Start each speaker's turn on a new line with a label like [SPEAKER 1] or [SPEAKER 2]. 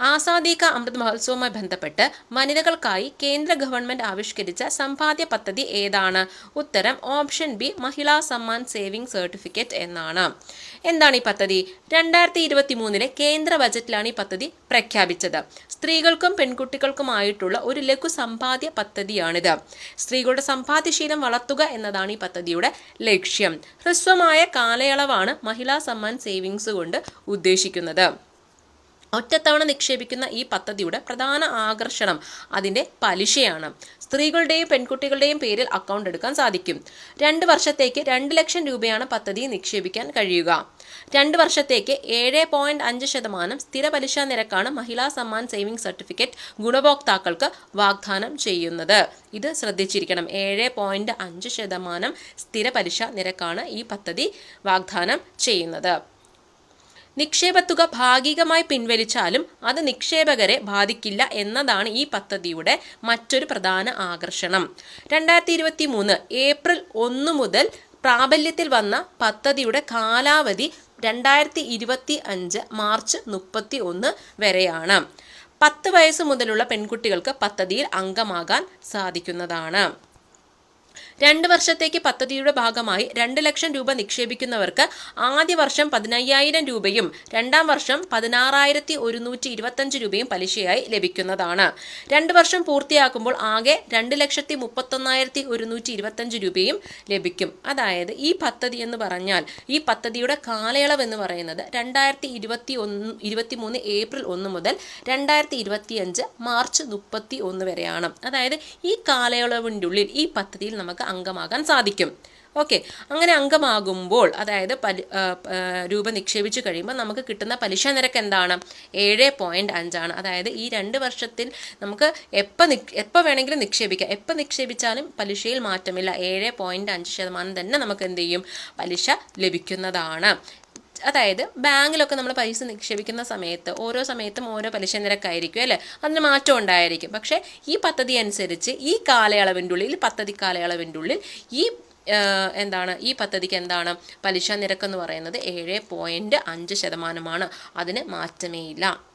[SPEAKER 1] ആസാദി കാ അമൃത് മഹോത്സവവുമായി ബന്ധപ്പെട്ട് വനിതകൾക്കായി കേന്ദ്ര ഗവൺമെന്റ് ആവിഷ്കരിച്ച സമ്പാദ്യ പദ്ധതി ഏതാണ്? ഉത്തരം option B Mahila Samman saving certificate എന്നാണ്. എന്താണ് ഈ പദ്ധതി? രണ്ടായിരത്തി ഇരുപത്തി മൂന്നിലെ കേന്ദ്ര ബജറ്റിലാണ് ഈ പദ്ധതി പ്രഖ്യാപിച്ചത്. സ്ത്രീകൾക്കും പെൺകുട്ടികൾക്കുമായിട്ടുള്ള ഒരു ലഘു സമ്പാദ്യ പദ്ധതിയാണിത്. സ്ത്രീകളുടെ സമ്പാദ്യശീലം വളർത്തുക എന്നതാണ് ഈ പദ്ധതിയുടെ ലക്ഷ്യം. ഹ്രസ്വമായ കാലയളവാണ് മഹിളാ സമ്മാൻ സേവിങ്സ് കൊണ്ട് ഉദ്ദേശിക്കുന്നത്. ഒറ്റത്തവണ നിക്ഷേപിക്കുന്ന ഈ പദ്ധതിയുടെ പ്രധാന ആകർഷണം അതിന്റെ പലിശയാണ്. സ്ത്രീകളുടെയും പെൺകുട്ടികളുടെയും പേരിൽ അക്കൗണ്ട് എടുക്കാൻ സാധിക്കും. രണ്ട് വർഷത്തേക്ക് രണ്ട് ലക്ഷം രൂപയാണ് പദ്ധതി നിക്ഷേപിക്കാൻ കഴിയുക. രണ്ട് വർഷത്തേക്ക് ഏഴ് പോയിന്റ് അഞ്ച് ശതമാനം സ്ഥിര പലിശ നിരക്കാണ് മഹിളാ സമ്മാൻ സേവിംഗ് സർട്ടിഫിക്കറ്റ് ഗുണഭോക്താക്കൾക്ക് വാഗ്ദാനം ചെയ്യുന്നത്. ഇത് ശ്രദ്ധിച്ചിരിക്കണം. ഏഴ് പോയിന്റ് അഞ്ച് ശതമാനം സ്ഥിര പലിശ നിരക്കാണ് ഈ പദ്ധതി വാഗ്ദാനം ചെയ്യുന്നത്. നിക്ഷേപത്തുക ഭാഗികമായി പിൻവലിച്ചാലും അത് നിക്ഷേപകരെ ബാധിക്കില്ല എന്നതാണ് ഈ പദ്ധതിയുടെ മറ്റൊരു പ്രധാന ആകർഷണം. രണ്ടായിരത്തി ഇരുപത്തി മൂന്ന് ഏപ്രിൽ ഒന്ന് മുതൽ പ്രാബല്യത്തിൽ വന്ന പദ്ധതിയുടെ കാലാവധി രണ്ടായിരത്തി ഇരുപത്തി അഞ്ച് മാർച്ച് മുപ്പത്തി ഒന്ന് വരെയാണ്. പത്ത് വയസ്സ് മുതലുള്ള പെൺകുട്ടികൾക്ക് പദ്ധതിയിൽ അംഗമാകാൻ സാധിക്കുന്നതാണ്. രണ്ട് വർഷത്തേക്ക് പദ്ധതിയുടെ ഭാഗമായി രണ്ട് ലക്ഷം രൂപ നിക്ഷേപിക്കുന്നവർക്ക് ആദ്യ വർഷം പതിനയ്യായിരം രൂപയും രണ്ടാം വർഷം പതിനാറായിരത്തി ഒരുന്നൂറ്റി ഇരുപത്തഞ്ച് രൂപയും പലിശയായി ലഭിക്കുന്നതാണ്. രണ്ട് വർഷം പൂർത്തിയാക്കുമ്പോൾ ആകെ രണ്ട് ലക്ഷത്തി മുപ്പത്തൊന്നായിരത്തി ഒരുന്നൂറ്റി ഇരുപത്തഞ്ച് രൂപയും ലഭിക്കും. അതായത് ഈ പദ്ധതി എന്ന് പറഞ്ഞാൽ ഈ പദ്ധതിയുടെ കാലയളവ് എന്ന് പറയുന്നത് രണ്ടായിരത്തി ഇരുപത്തി ഒന്ന് ഇരുപത്തി മൂന്ന് ഏപ്രിൽ ഒന്ന് മുതൽ രണ്ടായിരത്തി ഇരുപത്തി അഞ്ച് മാർച്ച് മുപ്പത്തി ഒന്ന് വരെയാണ്. അതായത് ഈ കാലയളവിന്റെ ഉള്ളിൽ ഈ പദ്ധതിയിൽ നമുക്ക് അംഗമാകാൻ സാധിക്കും. ഓക്കെ അങ്ങനെ അംഗമാകുമ്പോൾ അതായത് പലി രൂപ നിക്ഷേപിച്ച് കഴിയുമ്പോൾ നമുക്ക് കിട്ടുന്ന പലിശ നിരക്ക് എന്താണ്? ഏഴ് പോയിന്റ് അഞ്ചാണ്. അതായത് ഈ രണ്ട് വർഷത്തിൽ നമുക്ക് എപ്പോൾ നി എപ്പോൾ വേണമെങ്കിലും നിക്ഷേപിക്കാം. എപ്പോൾ നിക്ഷേപിച്ചാലും പലിശയിൽ മാറ്റമില്ല. ഏഴ് പോയിന്റ് അഞ്ച് ശതമാനം തന്നെ നമുക്ക് എന്ത് ചെയ്യും? പലിശ ലഭിക്കുന്നതാണ്. അതായത് ബാങ്കിലൊക്കെ നമ്മൾ പൈസ നിക്ഷേപിക്കുന്ന സമയത്ത് ഓരോ സമയത്തും ഓരോ പലിശ നിരക്കായിരിക്കും അല്ലേ? അതിന് മാറ്റം ഉണ്ടായിരിക്കും. പക്ഷേ ഈ പദ്ധതി അനുസരിച്ച് ഈ കാലയളവിന്റെ ഉള്ളിൽ പദ്ധതി കാലയളവിന്റെ ഉള്ളിൽ ഈ എന്താണ് ഈ പദ്ധതിക്ക് എന്താണ് പലിശ നിരക്ക് എന്ന് പറയുന്നത് ഏഴ് പോയിന്റ് അഞ്ച് ശതമാനമാണ്. അതിന് മാറ്റമേ ഇല്ല